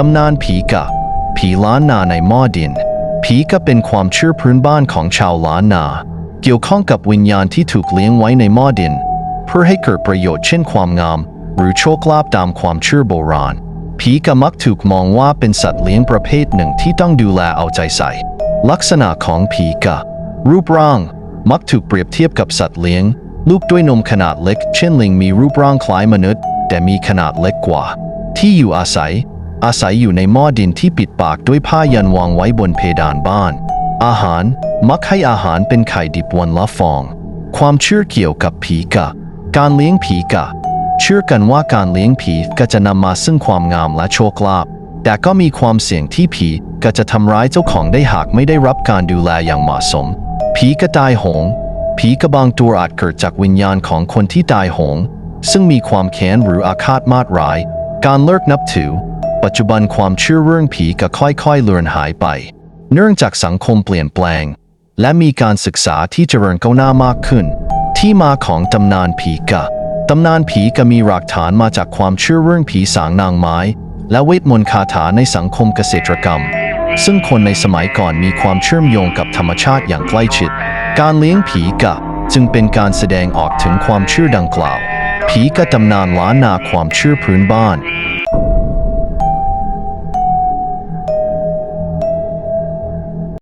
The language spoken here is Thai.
ตำนานผีกะ ผีล้านนาในหม้อดิน ผีกะเป็นความเชื่อพื้นบ้านของชาวล้านนา เกี่ยวข้องกับวิญญาณที่ถูกเลี้ยงไว้ในหม้อดิน เพื่อให้เกิดประโยชน์เช่นความงาม หรือโชคลาภตามความเชื่อโบราณ ผีกะมักถูกมองว่าเป็นสัตว์เลี้ยงประเภทหนึ่งที่ต้องดูแลเอาใจใส่ ลักษณะของผีกะ รูปร่าง มักถูกเปรียบเทียบกับสัตว์เลี้ยง ลูกด้วยนมขนาดเล็ก เช่นลิงมีรูปร่างคล้ายมนุษย์ แต่มีขนาดเล็กกว่า ที่อยู่อาศัย อาศัยอยู่ในหม้อดินที่ปิดปากด้วยผ้ายันวางไว้บนเพดานบ้าน อาหารมักให้อาหารเป็นไข่ดิบวันละฟอง ความเชื่อเกี่ยวกับผีกะ การเลี้ยงผีกะ เชื่อกันว่าการเลี้ยงผีก็จะนำมาซึ่งความงามและโชคลาภแต่ก็มีความเสี่ยงที่ผีก็จะทำร้ายเจ้าของได้หากไม่ได้รับการดูแลอย่างเหมาะสม ผีกระตายโหง ผีกระบางตัวอาจเกิดจากวิญญาณของคนที่ตายโหง ซึ่งมีความแค้นหรืออาฆาตมาดร้าย การเลิกนับถือ ปัจจุบันความเชื่อเรื่องผีก็ค่อยๆเลือนหายไป เนื่องจากสังคมเปลี่ยนแปลง และมีการศึกษาที่เจริญก้าวหน้ามากขึ้น ที่มาของตำนานผีกะตำนานผีกะมีหลักฐานมาจากความเชื่อเรื่องผีสางนางไม้ และเวทมนต์คาถาในสังคมเกษตรกรรม ซึ่งคนในสมัยก่อนมีความเชื่อมโยงกับธรรมชาติอย่างใกล้ชิด การเลี้ยงผีกะจึงเป็นการแสดงออกถึงความเชื่อดังกล่าว ผีกะตำนานล้านนาความเชื่อพื้นบ้าน